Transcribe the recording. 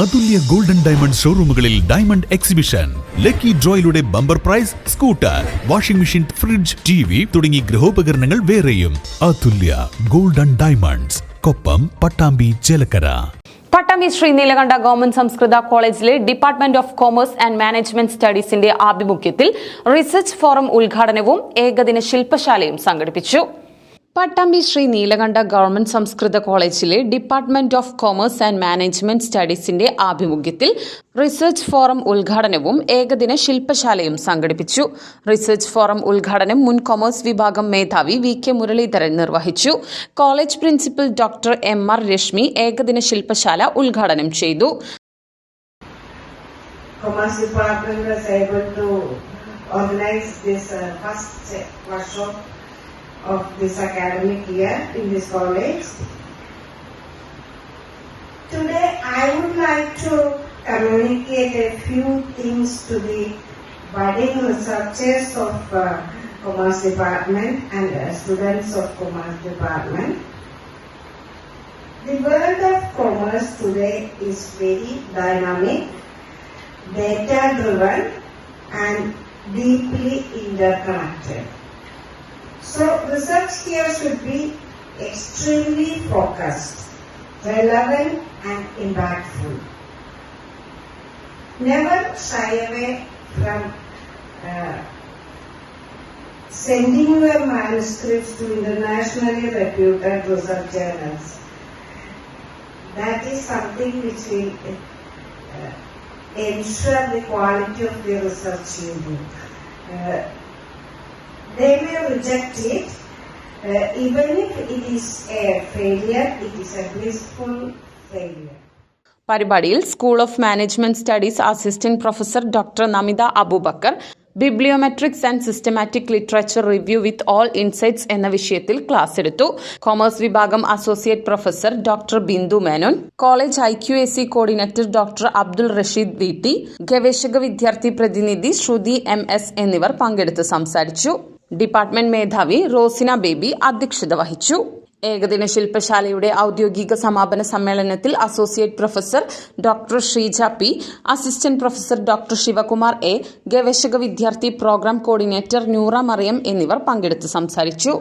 അതുല്യ golden diamond ഷോറൂമുകളിൽ diamond exhibition. Lucky ഡ്രോയിലൂടെ bumper prize scooter washing machine fridge T V തുടങ്ങി ഗൃഹോപകരണങ്ങൾ വേറെയും. Atulya golden diamonds Koppam Pattambi Chelakkara. Pattambi Shri Neelakanta government സംസ്കൃത കോളേജിലെ department of commerce and management സ്റ്റഡീസിന്റെ ആഭിമുഖ്യത്തിൽ research forum ഉദ്ഘാടനവും ഏകദിന ശില്പശാലയും സംഘടിപ്പിച്ചു. പട്ടാമ്പി ശ്രീ നീലകണ്ഠ ഗവൺമെന്റ് സംസ്കൃത കോളേജിലെ department of commerce and management സ്റ്റഡീസിന്റെ ആഭിമുഖ്യത്തിൽ റിസർച്ച് ഫോറം ഉദ്ഘാടനവും ഏകദിന ശില്പശാലയും സംഘടിപ്പിച്ചു. റിസർച്ച് ഫോറം ഉദ്ഘാടനം മുൻ കൊമേഴ്സ് വിഭാഗം മേധാവി വി കെ മുരളീധരൻ നിർവഹിച്ചു. College principal doctor M R Reshmi ഏകദിന ശില്പശാല ഉദ്ഘാടനം ചെയ്തു. Commerce of this academic year in this college. Today I would like to communicate a few things to the budding researchers of uh, Commerce Department and uh, students of Commerce Department. The world of commerce today is very dynamic data driven and deeply interconnected. So research here should be extremely focused, relevant and impactful. Never shy away from uh, sending your manuscripts to internationally reputed research journals. That is something which will uh, ensure the quality of the research you do. Uh, they may reject it, uh, even if it is a failure, it is a blissful failure. പരിപാടിയിൽ school of management studies assistant professor doctor Namitha Abubakar bibliometrics and systematic literature review with all insights എന്ന വിഷയത്തിൽ class എടുത്തു. Commerce വിഭാഗം associate professor doctor Bindu Menon college I Q S C coordinator doctor Abdul Rasheed V T ഗവേഷക വിദ്യാർത്ഥി പ്രതിനിധി ശ്രുതി M S എന്നിവർ പങ്കെടുത്ത് സംസാരിച്ചു. ഡിപ്പാർട്ട്മെന്റ് മേധാവി റോസിന ബേബി അധ്യക്ഷത വഹിച്ചു. ഏകദിന ശില്പശാലയുടെ ഔദ്യോഗിക സമാപന സമ്മേളനത്തിൽ associate professor doctor Sheeja P assistant professor doctor Sivakumar A ഗവേഷക വിദ്യാർത്ഥി പ്രോഗ്രാം കോർഡിനേറ്റർ ന്യൂറ മറിയം എന്നിവർ പങ്കെടുത്ത് സംസാരിച്ചു.